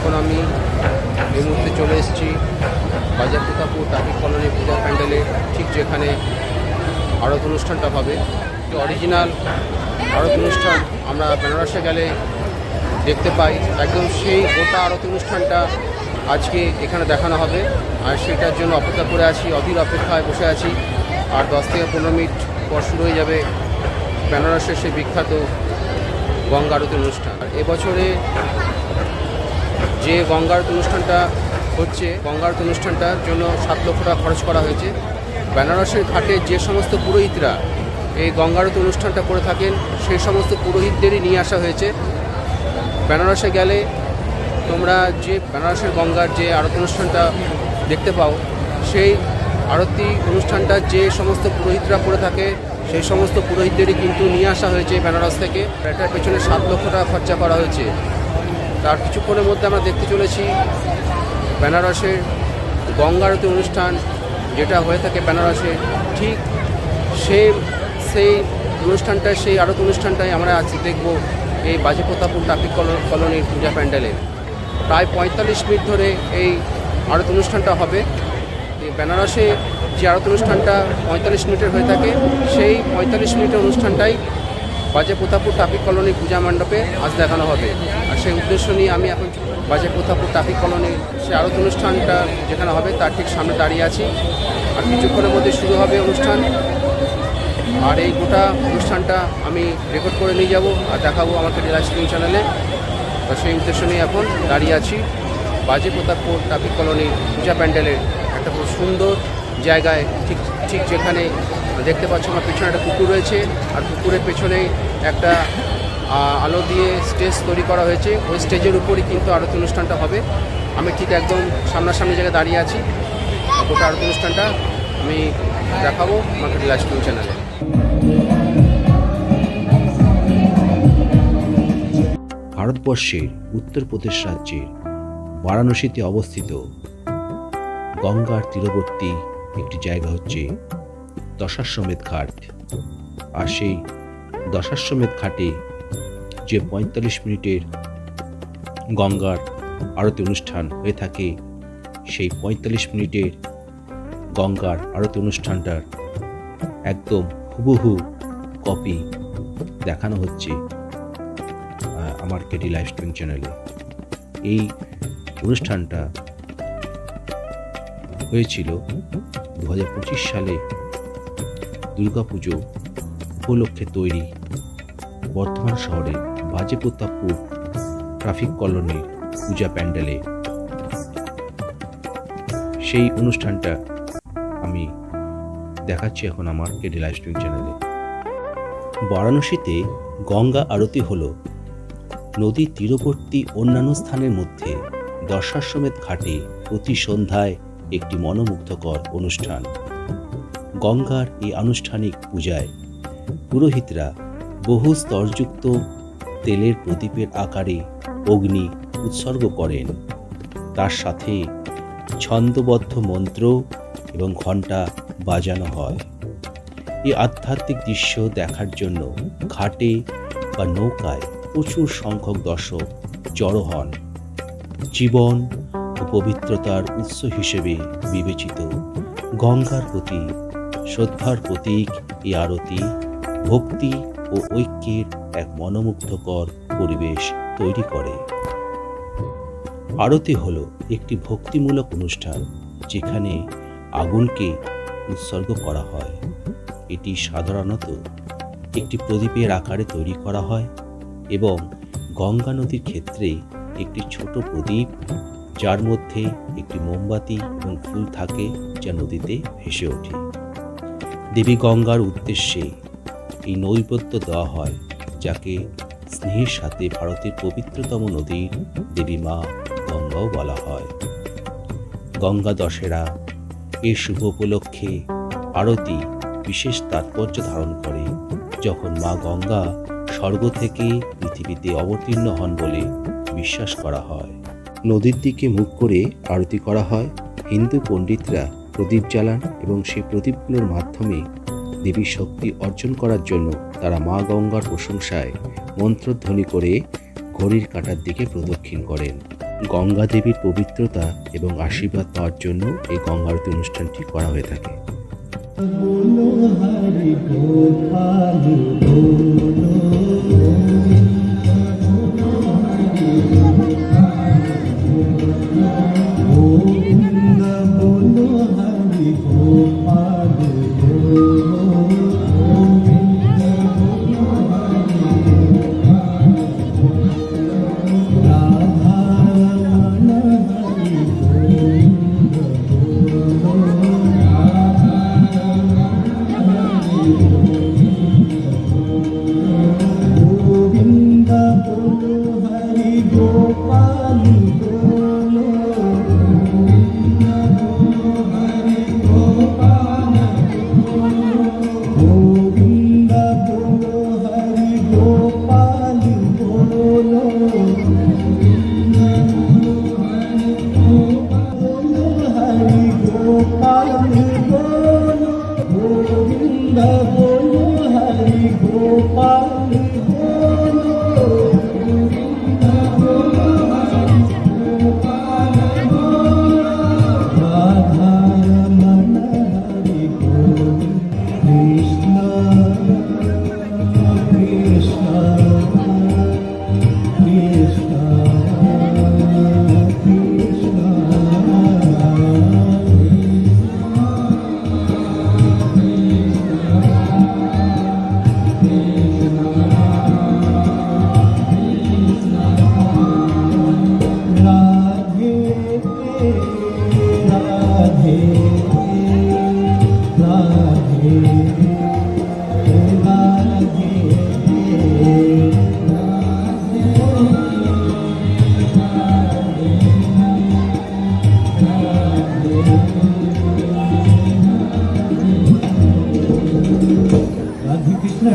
এখন আমি এই মুহূর্তে চলে এসেছি বাজার প্রতাপুর ট্রাফিক কলোনি পূজা প্যান্ডেলে, ঠিক যেখানে আরত অনুষ্ঠানটা হবে। অরিজিনাল আরত অনুষ্ঠান আমরা বেনারসে গেলে দেখতে পাই। একদম সেই গোটা আরতি অনুষ্ঠানটা আজকে এখানে দেখানো হবে। আর সেটার জন্য অপেক্ষা করে আছি, অধীর অপেক্ষায় বসে আছি। আর দশ থেকে পনেরো মিনিট পর শুরু হয়ে যাবে বেনারসের সেই বিখ্যাত গঙ্গা আরতি অনুষ্ঠান। আর এবছরে যে গঙ্গা আরতি অনুষ্ঠানটা হচ্ছে গঙ্গা আরতি অনুষ্ঠানটার জন্য সাত লক্ষ টাকা খরচ করা হয়েছে। বেনারসের ঘাটে যে সমস্ত পুরোহিতরা এই গঙ্গা আরতি অনুষ্ঠানটা করে থাকেন সেই সমস্ত পুরোহিতদেরই নিয়ে আসা হয়েছে। বেনারসে গেলে তোমরা যে বেনারসের গঙ্গার যে আরতি অনুষ্ঠানটা দেখতে পাও, সেই আরতি অনুষ্ঠানটা যে সমস্ত পুরোহিতরা করে থাকে, সেই সমস্ত পুরোহিতদেরই কিন্তু নিয়ে আসা হয়েছে বেনারস থেকে। এটার পেছনে সাত লক্ষ টাকা খরচা করা হয়েছে। তার কিছুক্ষণের মধ্যে আমরা দেখতে চলেছি বেনারসের গঙ্গা আরতি অনুষ্ঠান, যেটা হয়ে থাকে বেনারসে। ঠিক সে সেই অনুষ্ঠানটা সেই আরত অনুষ্ঠানটাই আমরা আজ দেখব এই বাজে প্রতাপুর ট্রাফিক কলো- কলোনির পূজা প্যান্ডেলে। প্রায় পঁয়তাল্লিশ মিনিট ধরে এই আরত অনুষ্ঠানটা হবে। বেনারসে যে আরত অনুষ্ঠানটা পঁয়তাল্লিশ মিনিটের হয়ে থাকে, সেই পঁয়তাল্লিশ মিনিটের অনুষ্ঠানটাই বাজে প্রতাপুর ট্রাফিক কলোনি পূজা মণ্ডপে আজ দেখানো হবে। সেই উদ্দেশ্য নিয়ে আমি এখন বাজে প্রতাপুর ট্রাফিক কলোনি সে আরত অনুষ্ঠানটা যেখানে হবে তার ঠিক সামনে দাঁড়িয়ে আছি। আর কিছুক্ষণের মধ্যে শুরু হবে অনুষ্ঠান। আর এই গোটা অনুষ্ঠানটা আমি রেকর্ড করে নিয়ে যাব আর দেখাবো আমাকে লাইভ স্ট্রিম চ্যানেলে তো সেই উদ্দেশ্য নিয়ে এখন দাঁড়িয়ে আছি বাজে প্রতাপপুর ট্রাফিক কলোনির পূজা প্যান্ডেলের একটা খুব সুন্দর জায়গায় ঠিক ঠিক যেখানে দেখতে পাচ্ছ আমার পেছনে একটা পুকুর রয়েছে। আর পুকুরের পেছনে একটা আলো দিয়ে স্টেজ তৈরি করা হয়েছে। ওই স্টেজের উপরই কিন্তু আরতি অনুষ্ঠানটা হবে। আমি ঠিক একদম সামনাসামনি জায়গায় দাঁড়িয়ে আছি। গোটা আরতি অনুষ্ঠানটা আমি দেখাবো আমাকে লাইভ স্ট্রিম চ্যানেলে। ভারতবর্ষের উত্তরপ্রদেশ রাজ্যের বারাণসীতে অবস্থিত গঙ্গার তীরবর্তী একটি জায়গা হচ্ছে দশাশ্বমেধ ঘাট। আর সেই দশাশ্বমেধ ঘাটে যে পঁয়তাল্লিশ মিনিটের গঙ্গার আরতি অনুষ্ঠান হয়ে থাকে, সেই পঁয়তাল্লিশ মিনিটের গঙ্গার আরতি অনুষ্ঠানটার একদম হুবহু কপি দেখানো হচ্ছে আমার কেটি লাইভ স্ট্রিম চ্যানেলে। এই অনুষ্ঠানটা হয়েছিল দু হাজার পঁচিশ সালে দুর্গাপুজো উপলক্ষে তৈরি বর্ধমান শহরে বাজে প্রতাপপুর ট্রাফিক কলোনির পূজা প্যান্ডেলে। সেই অনুষ্ঠানটা আমি দেখাচ্ছি এখন আমার কেডি লাইভ চ্যানেলে। বারাণসীতে গঙ্গা আরতি হলো। নদীর তীরবর্তী অন্যান্য স্থানের মধ্যে দশাশ্বমেধ ঘাটে প্রতি সন্ধ্যায় একটি মনোমুগ্ধকর অনুষ্ঠান। গঙ্গার এই আনুষ্ঠানিক পূজায় পুরোহিতরা বহু স্তরযুক্ত তেলের প্রদীপের আকারে অগ্নি উৎসর্গ করেন। তার সাথে ছন্দবদ্ধ মন্ত্র এবং ঘণ্টা বাজানো হয়। এই আধ্যাত্মিক দৃশ্য দেখার জন্য ঘাটে বা নৌকায় প্রচুর সংখ্যক দর্শক জড়ো হন। জীবন ও পবিত্রতার উৎস হিসেবে বিবেচিত গঙ্গার প্রতি শ্রদ্ধার প্রতীক এই আরতি, ভক্তি ও ঐক্যের এক মনোমুগ্ধকর পরিবেশ তৈরি করে। আরতি হল একটি ভক্তিমূলক অনুষ্ঠান, যেখানে আগুনকে উৎসর্গ করা হয়। এটি সাধারণত একটি প্রদীপের আকারে তৈরি করা হয় এবং গঙ্গা নদীর ক্ষেত্রে একটি ছোট প্রদীপ, যার মধ্যে একটি মোমবাতি এবং ফুল থাকে যা নদীতে ভেসে ওঠে। দেবী গঙ্গার উদ্দেশ্যে এই নৈবেদ্য দেওয়া হয়, যাকে স্নেহের সাথে ভারতের পবিত্রতম নদীর দেবী মা গঙ্গাও বলা হয়। গঙ্গা দশেরা এই শুভ উপলক্ষে আরতি বিশেষ তাৎপর্য ধারণ করে, যখন মা গঙ্গা স্বর্গ থেকে পৃথিবীতে অবতীর্ণ হন বলে বিশ্বাস করা হয়। নদীর দিকে মুখ করে আরতি করা হয়, হিন্দু পণ্ডিতরা প্রদীপ জ্বালান এবং সেই প্রদীপগুলোর মাধ্যমে দেবীর শক্তি অর্জন করার জন্য তারা মা গঙ্গার প্রশংসায় মন্ত্রধ্বনি করে ঘড়ির কাঁটার দিকে প্রদক্ষিণ করেন। গঙ্গা দেবীর পবিত্রতা এবং আশীর্বাদ পাওয়ার জন্য এই গঙ্গা আরতি অনুষ্ঠানটি করা হয়ে থাকে।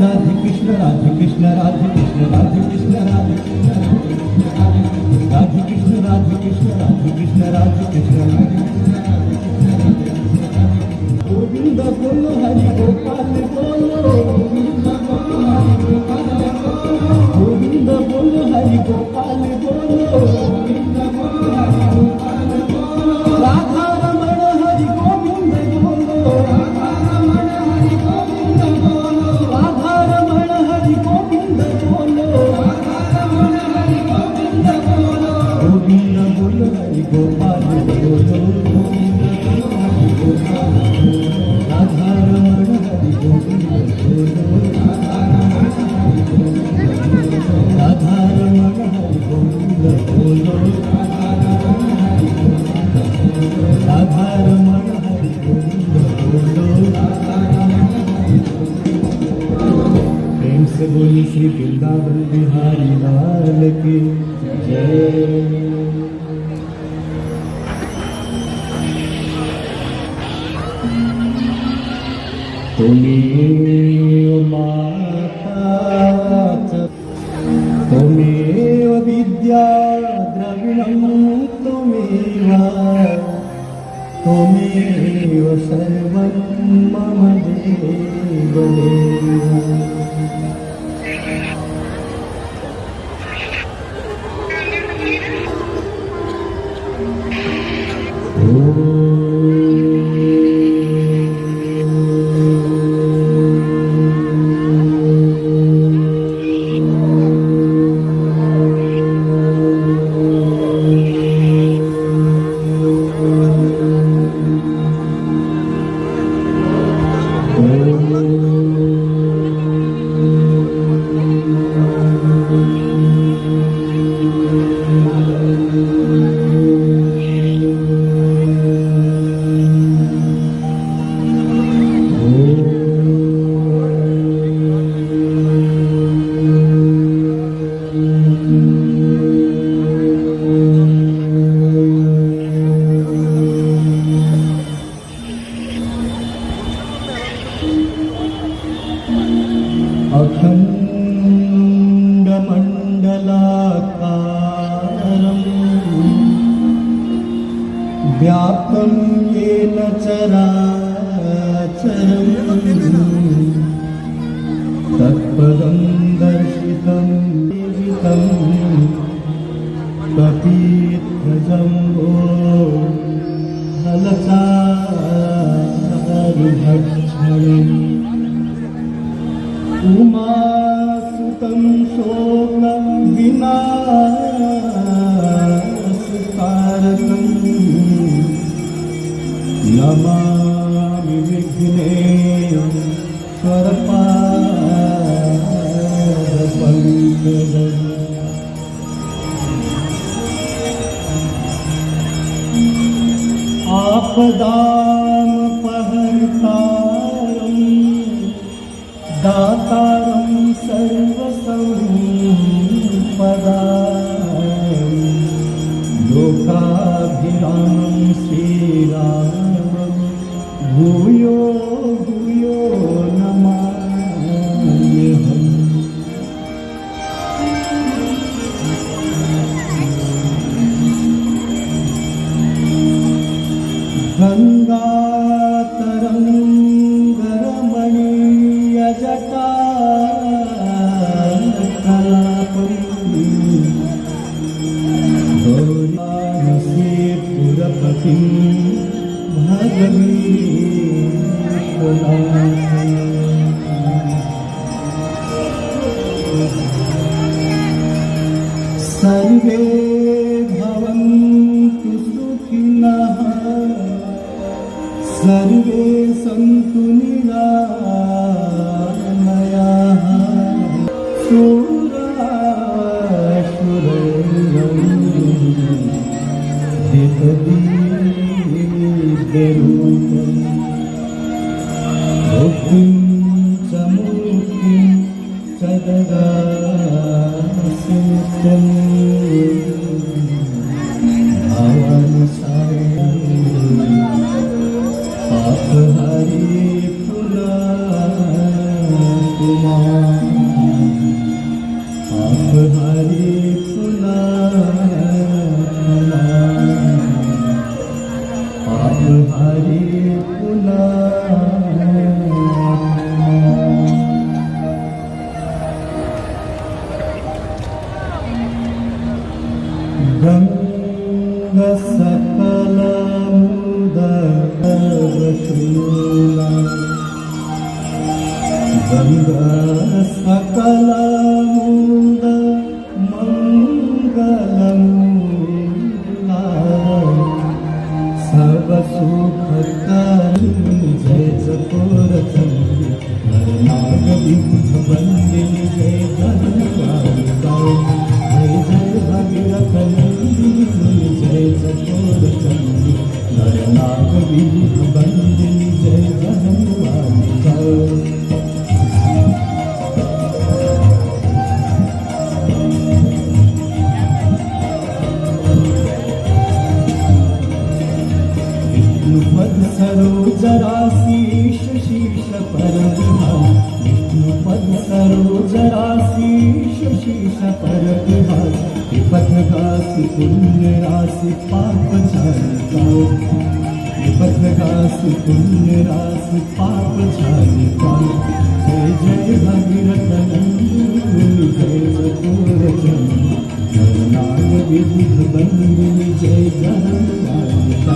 রাধে কৃষ্ণ রাধে কৃষ্ণ রাধে কৃষ্ণ রাধে কৃষ্ণ রাধে কৃষ্ণ রাধে কৃষ্ণ রাধে কৃষ্ণ রাধে কৃষ্ণ রাধে কৃষ্ণ গোবিন্দ বলো হরি গোপাল বলো से बोली श्री वृंदावन बिहारी लाल जय। তুমি মাতা তুমি বিদ্যা দ্রবিড়ম তুমি त्वमेव सर्वं मम देवदेव राधे राम श्री राम भूल you. Vanga sakala muda vashrula Vanga sakala पर विहार विपथ गासी पुण्य राशि पाप झालिका विपथ गासी पुण्य राशि पाप झालिका जय जय भगीरथ नंदिनी जय जगन्नाथ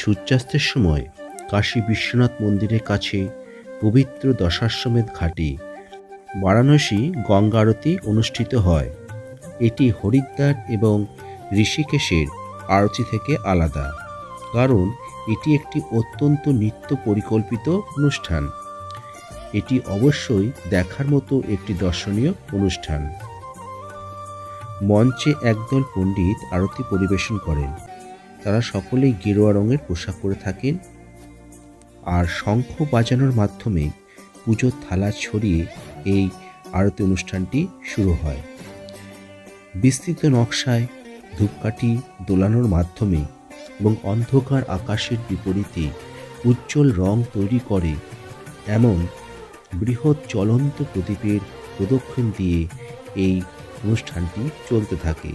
সূর্যাস্তের সময় কাশী বিশ্বনাথ মন্দিরের কাছে পবিত্র দশাশ্বমেধ ঘাটে বারাণসী গঙ্গা আরতি অনুষ্ঠিত হয়। এটি হরিদ্বার এবং ঋষিকেশের আরতি থেকে আলাদা, কারণ এটি একটি অত্যন্ত নিত্য পরিকল্পিত অনুষ্ঠান। এটি অবশ্যই দেখার মতো একটি দর্শনীয় অনুষ্ঠান। মঞ্চে একদল পণ্ডিত আরতি পরিবেশন করেন। তারা সকলেই গেরুয়া রঙের পোশাক পরে থাকেন আর শঙ্খ বাজানোর মাধ্যমে পুজোর থালা ছড়িয়ে এই আরতি অনুষ্ঠানটি শুরু হয়। বিস্তৃত নকশায় ধূপকাঠি দোলানোর মাধ্যমে এবং অন্ধকার আকাশের বিপরীতে উজ্জ্বল রং তৈরি করে এমন বৃহৎ জ্বলন্ত প্রদীপের প্রদক্ষিণ দিয়ে এই অনুষ্ঠানটি চলতে থাকে।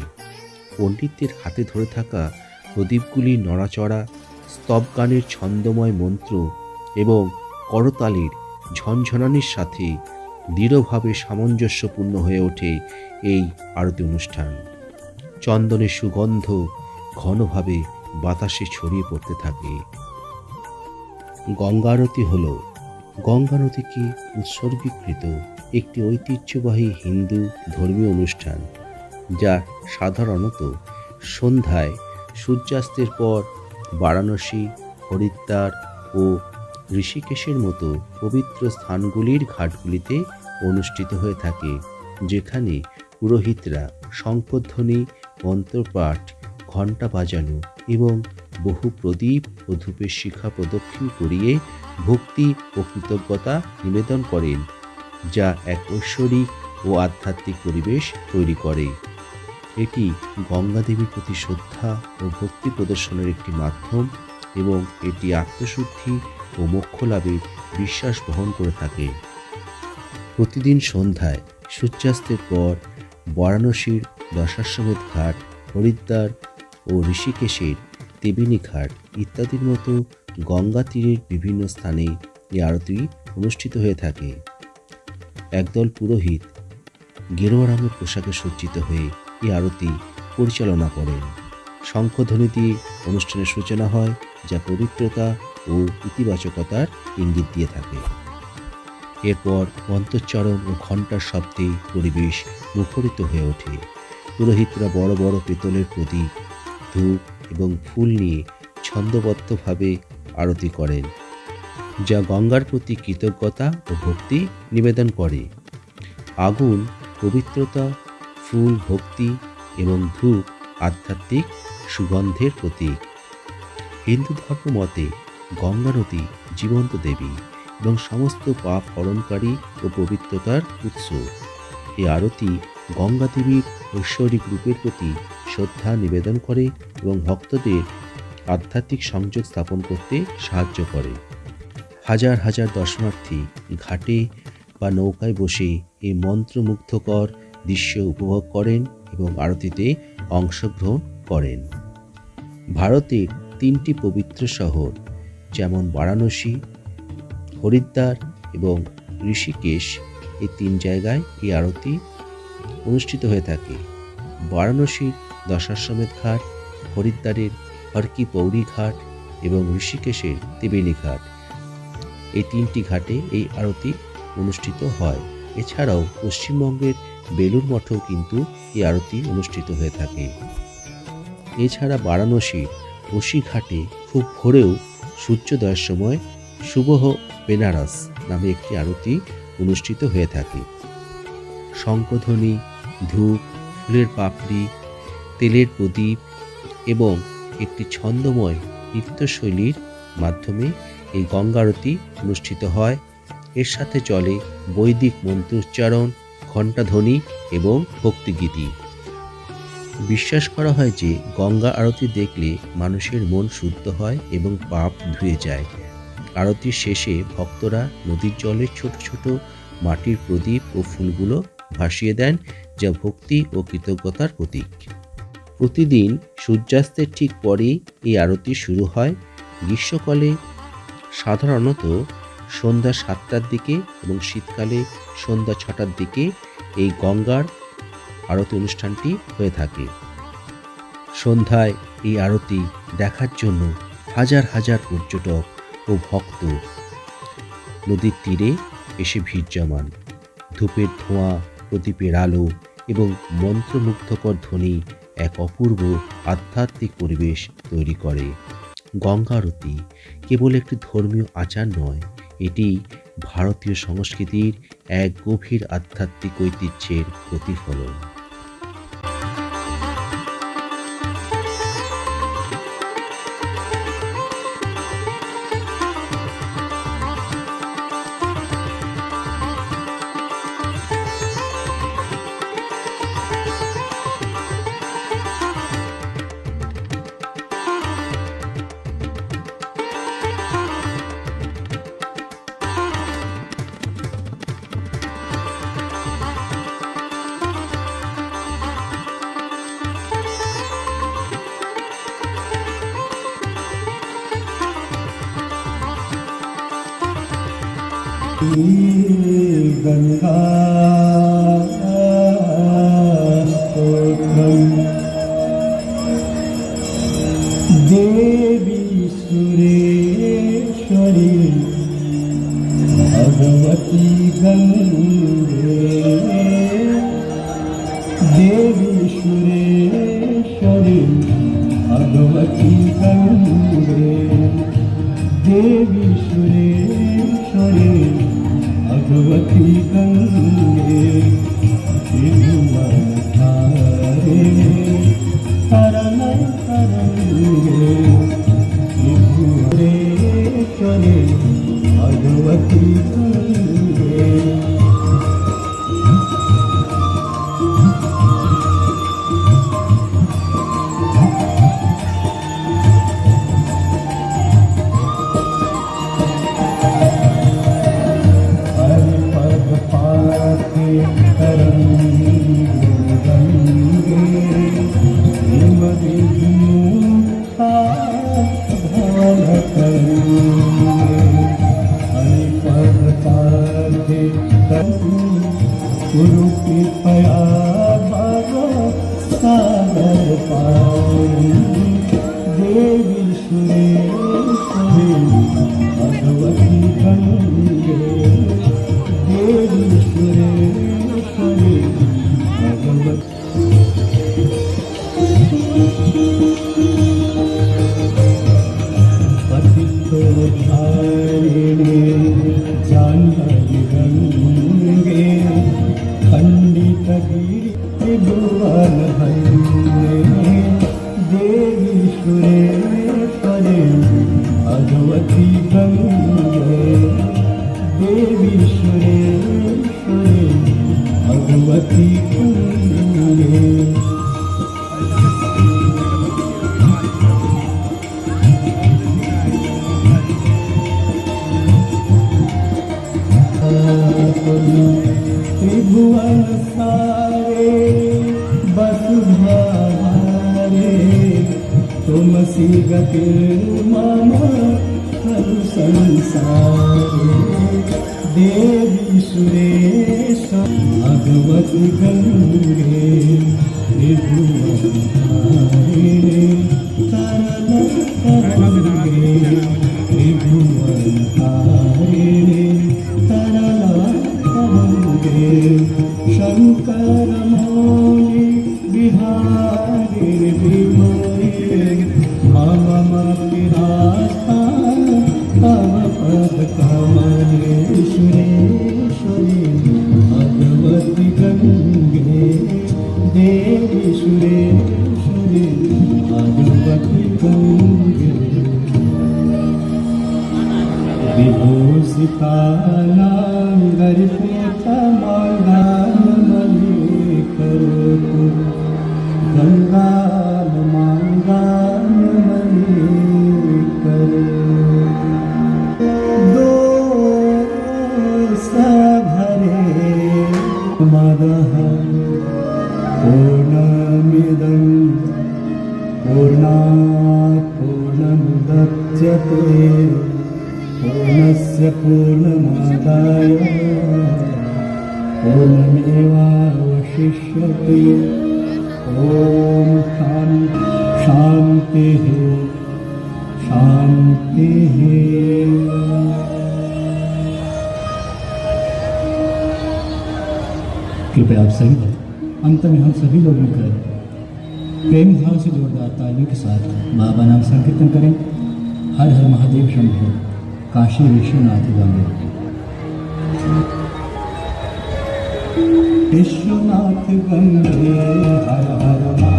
পণ্ডিতদের হাতে ধরে থাকা প্রদীপগুলি নড়াচড়া, স্তবগানের ছন্দময় মন্ত্র এবং করতালির ঝনঝনানির সাথে দৃঢ়ভাবে সামঞ্জস্যপূর্ণ হয়ে ওঠে এই আরতি অনুষ্ঠান। চন্দনের সুগন্ধ ঘনভাবে বাতাসে ছড়িয়ে পড়তে থাকে। গঙ্গা আরতি হল, গঙ্গা নদীকে উৎসর্গীকৃত একটি ঐতিহ্যবাহী হিন্দু ধর্মীয় অনুষ্ঠান, যা সাধারণত সন্ধ্যায় সূর্যাস্তের পর বারাণসী, হরিদ্বার ও ঋষিকেশের মতো পবিত্র স্থানগুলির ঘাটগুলিতে অনুষ্ঠিত হয়ে থাকে, যেখানে পুরোহিতরা শঙ্খধ্বনি মন্ত্রপাঠ, ঘণ্টা বাজানো এবং বহু প্রদীপ ও ধূপের শিখা প্রদক্ষিণ করিয়ে ভক্তি ও কৃতজ্ঞতা নিবেদন করেন, যা এক ঐশ্বরিক ও আধ্যাত্মিক পরিবেশ তৈরি করে। এটি গঙ্গা দেবীর প্রতি শ্রদ্ধা ও ভক্তি প্রদর্শনের একটি মাধ্যম এবং এটি আত্মশুদ্ধি ও মোক্ষ লাভের বিশ্বাস বহন করে থাকে। প্রতিদিন সন্ধ্যায় সূর্যাস্তের পর বারাণসীর দশাশ্বমেধ ঘাট, হরিদ্বার ও ঋষিকেশের দেবিনী ঘাট ইত্যাদির মতো গঙ্গা তীরের বিভিন্ন স্থানে এই আরতি অনুষ্ঠিত হয়ে থাকে। একদল পুরোহিত গেরুয়া রঙের পোশাকে সজ্জিত হয়ে এই আরতি পরিচালনা করেন। শঙ্খধ্বনি দিয়ে অনুষ্ঠানের সূচনা হয়, যা পবিত্রতা ও ইতিবাচকতার ইঙ্গিত দিয়ে থাকে। এরপর মন্ত্রোচ্চারণ ও ঘণ্টার শব্দে পরিবেশ মুখরিত হয়ে ওঠে। পুরোহিতরা বড় বড় পেতলের প্রদীপ, ধূপ এবং ফুল নিয়ে ছন্দবদ্ধভাবে আরতি করেন, যা গঙ্গার প্রতি কৃতজ্ঞতা ও ভক্তি নিবেদন করে। আগুন, পবিত্রতা ফুল, ভক্তি এবং ধূপ আধ্যাত্মিক সুগন্ধের প্রতীক। হিন্দু ধর্ম মতে গঙ্গা নদী জীবন্ত দেবী এবং সমস্ত পাপ হরণকারী ও পবিত্রতার উৎস। এই আরতি গঙ্গা দেবীর ঐশ্বরিক রূপের প্রতি শ্রদ্ধা নিবেদন করে এবং ভক্তদের আধ্যাত্মিক সংযোগ স্থাপন করতে সাহায্য করে। হাজার হাজার দর্শনার্থী ঘাটে বা নৌকায় বসে এই মন্ত্রমুগ্ধকর দৃশ্য উপভোগ করেন এবং আরতিতে অংশগ্রহণ করেন। ভারতের তিনটি পবিত্র শহর, যেমন বারাণসী, হরিদ্বার এবং ঋষিকেশ এই তিন জায়গায় এই আরতি অনুষ্ঠিত হয়ে থাকে। বারাণসীর দশাশ্বমেধ ঘাট, হরিদ্বারের হরকি পৌরী ঘাট এবং ঋষিকেশের ত্রিবেণী ঘাট। এই তিনটি ঘাটে এই আরতি অনুষ্ঠিত হয়। এছাড়াও পশ্চিমবঙ্গের বেলুর মঠেও কিন্তু এই আরতি অনুষ্ঠিত হয়ে থাকে। এছাড়া বারাণসীর বসিঘাটে খুব ভোরেও সূর্যোদয়ের সময় শুভহ বেনারস নামে একটি আরতি অনুষ্ঠিত হয়ে থাকে। শঙ্খধ্বনি, ধূপ, ফুলের পাপড়ি, তেলের প্রদীপ এবং একটি ছন্দময় নৃত্যশৈলীর মাধ্যমে এই গঙ্গা আরতি অনুষ্ঠিত হয়। এর সাথে চলে বৈদিক মন্ত্রোচ্চারণ ঘণ্টাধ্বনি এবং ভক্তিগীতি। বিশ্বাস করা হয় যে, গঙ্গা আরতি দেখলে মানুষের মন শুদ্ধ হয় এবং পাপ ধুয়ে যায়। আরতির শেষে ভক্তরা নদীর জলে ছোট ছোট মাটির প্রদীপ ও ফুলগুলো ভাসিয়ে দেন, যা ভক্তি ও কৃতজ্ঞতার প্রতীক। প্রতিদিন সূর্যাস্তের ঠিক পরেই এই আরতি শুরু হয়। গ্রীষ্মকালে সাধারণত সন্ধ্যা সাতটার দিকে এবং শীতকালে সন্ধ্যা ছটার দিকে এই গঙ্গার আরতি অনুষ্ঠানটি হয়ে থাকে। সন্ধ্যায় এই আরতি দেখার জন্য হাজার হাজার পর্যটক ও ভক্ত নদীর তীরে এসে ভিড় জমান। ধূপের ধোঁয়া, প্রদীপের আলো এবং মন্ত্রমুগ্ধকর ধ্বনি এক অপূর্ব আধ্যাত্মিক পরিবেশ তৈরি করে। গঙ্গা আরতি কেবল একটি ধর্মীয় আচার নয়, এটি ভারতীয় সংস্কৃতির এক গভীর আধ্যাত্মিক ঐতিহ্যের প্রতিফলন। Il venira. ഭഗവത് ഗംഗേ বিশ্বনাথ গানে বিশ্বনাথ গঙ্গে হর হর মা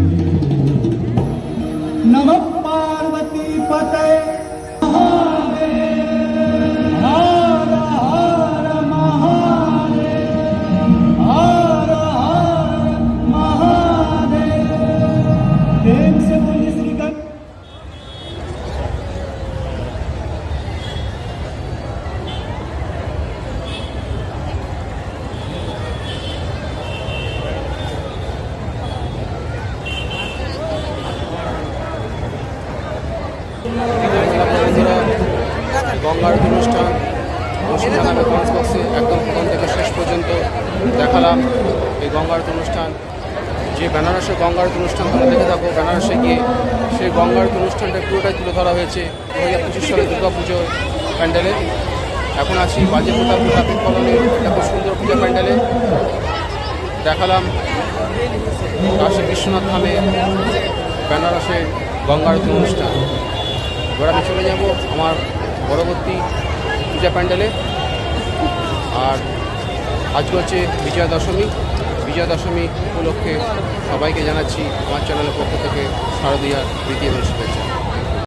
দেখালাম এই গঙ্গার অনুষ্ঠান, যে বেনারসে গঙ্গার অনুষ্ঠান তোমরা দেখে থাকো বেনারসে গিয়ে সেই গঙ্গার অনুষ্ঠানটা পুরোটাই তুলে ধরা হয়েছে দু হাজার পঁচিশ সালে দুর্গা পুজো প্যান্ডেলে। এখন আছি বাজে প্রতাপ ট্রাফিক কলোনি একটা খুব সুন্দর পূজা প্যান্ডেলে। দেখালাম কাশী বিশ্বনাথ ধামে বেনারসে গঙ্গার অনুষ্ঠান। এবার আমি চলে যাব আমার পরবর্তী পূজা প্যান্ডেলে। আর আজকে হচ্ছে বিজয়া দশমী বিজয়া দশমী উপলক্ষে সবাইকে জানাচ্ছি আমার চ্যানেলের পক্ষ থেকে শারদীয়ার দ্বিতীয় এবং শুভেচ্ছা।